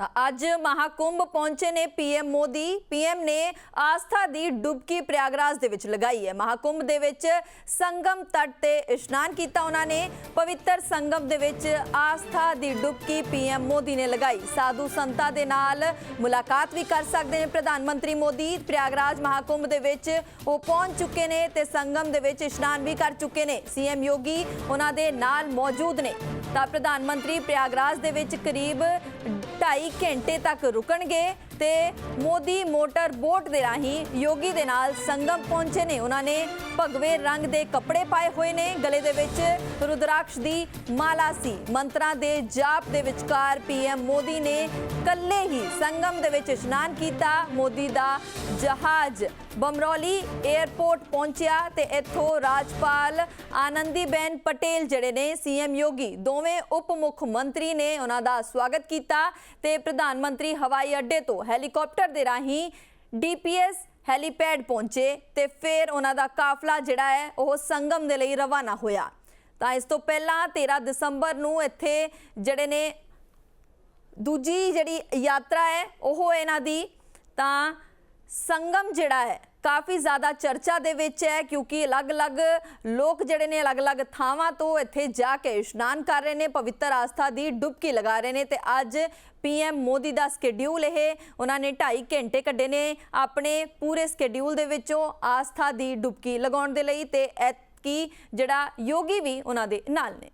ਤਾਂ ਅੱਜ ਮਹਾਕੁੰਭ ਪਹੁੰਚੇ ਨੇ ਪੀਐਮ ਮੋਦੀ। ਪੀਐਮ ਨੇ ਆਸਥਾ ਦੀ ਡੁਬਕੀ ਪ੍ਰਯਾਗਰਾਜ ਦੇ ਵਿੱਚ ਲਗਾਈ ਹੈ। ਮਹਾਕੁੰਭ ਦੇ ਵਿੱਚ ਸੰਗਮ ਤਟ ਤੇ ਇਸ਼ਨਾਨ ਕੀਤਾ ਉਹਨਾਂ ਨੇ। ਪਵਿੱਤਰ ਸੰਗਮ ਦੇ ਵਿੱਚ ਆਸਥਾ ਦੀ ਡੁਬਕੀ ਪੀਐਮ ਮੋਦੀ ਨੇ ਲਗਾਈ। ਸਾਧੂ ਸੰਤਾਂ ਦੇ ਨਾਲ ਮੁਲਾਕਾਤ ਵੀ ਕਰ ਸਕਦੇ ਨੇ ਪ੍ਰਧਾਨ ਮੰਤਰੀ ਮੋਦੀ। ਪ੍ਰਯਾਗਰਾਜ ਮਹਾਕੁੰਭ ਦੇ ਵਿੱਚ ਉਹ ਪਹੁੰਚ ਚੁੱਕੇ ਨੇ ਤੇ ਸੰਗਮ ਦੇ ਵਿੱਚ ਇਸ਼ਨਾਨ ਵੀ ਕਰ ਚੁੱਕੇ ਨੇ। ਸੀਐਮ ਯੋਗੀ ਉਹਨਾਂ ਦੇ ਨਾਲ ਮੌਜੂਦ ਨੇ। ਤਾਂ ਪ੍ਰਧਾਨ ਮੰਤਰੀ ਪ੍ਰਯਾਗਰਾਜ ਦੇ ਵਿੱਚ ਕਰੀਬ 2.5 ਘੰਟੇ ਤੱਕ ਰੁਕਣਗੇ। ਤੇ ਮੋਦੀ ਮੋਟਰ ਬੋਟ ਦੇ ਰਾਹੀਂ ਯੋਗੀ ਦੇ ਨਾਲ ਸੰਗਮ ਪਹੁੰਚੇ ਨੇ। ਉਹਨਾਂ ਨੇ ਭਗਵੇ ਰੰਗ ਦੇ ਕੱਪੜੇ ਪਾਏ ਹੋਏ ਨੇ। ਗਲੇ ਦੇ ਵਿੱਚ ਰੁਦਰਾਕਸ਼ ਦੀ ਮਾਲਾ ਸੀ। ਮੰਤਰਾਂ ਦੇ ਜਾਪ ਦੇ ਵਿਚਕਾਰ ਪੀਐਮ ਮੋਦੀ ਨੇ ਕੱਲੇ ਹੀ ਸੰਗਮ ਦੇ ਵਿੱਚ ਇਸ਼ਨਾਨ ਕੀਤਾ। ਮੋਦੀ ਦਾ ਜਹਾਜ਼ ਬਮਰੌਲੀ 에ਅਰਪੋਰਟ ਪਹੁੰਚਿਆ ਤੇ ਇੱਥੋਂ ਰਾਜਪਾਲ ਆਨੰਦੀਬੈਨ ਪਟੇਲ ਜਿਹੜੇ ਨੇ ਸੀਐਮ ਯੋਗੀ, ਦੋਵੇਂ ਉਪ ਮੁੱਖ ਮੰਤਰੀ ਨੇ ਉਹਨਾਂ ਦਾ ਸਵਾਗਤ ਕੀਤਾ ਤੇ ਪ੍ਰਧਾਨ ਮੰਤਰੀ ਹਵਾਈ ਅੱਡੇ ਤੋਂ ਹੈਲੀਕਾਪਟਰ ਦੇ ਰਾਹੀਂ ਡੀਪੀਐਸ ਹੈਲੀਪੈਡ ਪਹੁੰਚੇ ਤੇ ਫਿਰ ਉਹਨਾਂ ਦਾ ਕਾਫਲਾ ਜਿਹੜਾ ਹੈ, ਉਹ ਸੰਗਮ ਦੇ ਲਈ ਰਵਾਨਾ ਹੋਇਆ। ਤਾਂ ਇਸ ਤੋਂ ਪਹਿਲਾਂ 13 ਦਸੰਬਰ ਨੂੰ ਇੱਥੇ ਜਿਹੜੇ ਨੇ ਦੂਜੀ ਜਿਹੜੀ ਯਾਤਰਾ ਹੈ, ਉਹ ਇਹਨਾਂ ਦੀ ਤਾਂ ਸੰਗਮ ਜਿਹੜਾ ਹੈ, ਕਾਫੀ ਜ਼ਿਆਦਾ ਚਰਚਾ ਦੇ ਵਿੱਚ ਹੈ ਕਿਉਂਕਿ ਅਲੱਗ-ਅਲੱਗ ਲੋਕ ਜਿਹੜੇ ਨੇ ਅਲੱਗ-ਅਲੱਗ ਥਾਵਾਂ ਤੋਂ ਇੱਥੇ ਜਾ ਕੇ ਇਸ਼ਨਾਨ ਕਰ ਰਹੇ ਨੇ, ਪਵਿੱਤਰ ਆਸਥਾ ਦੀ ਡੁਬਕੀ ਲਗਾ ਰਹੇ ਨੇ ਤੇ ਅੱਜ ਪੀਐਮ ਮੋਦੀ ਦਾ ਸਕੇਡਿਊਲ ਇਹ, ਉਹਨਾਂ ਨੇ 2.5 ਘੰਟੇ ਕੱਢੇ ਨੇ ਆਪਣੇ ਪੂਰੇ ਸਕੇਡਿਊਲ ਦੇ ਵਿੱਚੋਂ ਆਸਥਾ ਦੀ ਡੁਬਕੀ ਲਗਾਉਣ ਦੇ ਲਈ ਤੇ ਐਤਕੀ ਜਿਹੜਾ ਯੋਗੀ ਵੀ ਉਹਨਾਂ ਦੇ ਨਾਲ ਨੇ।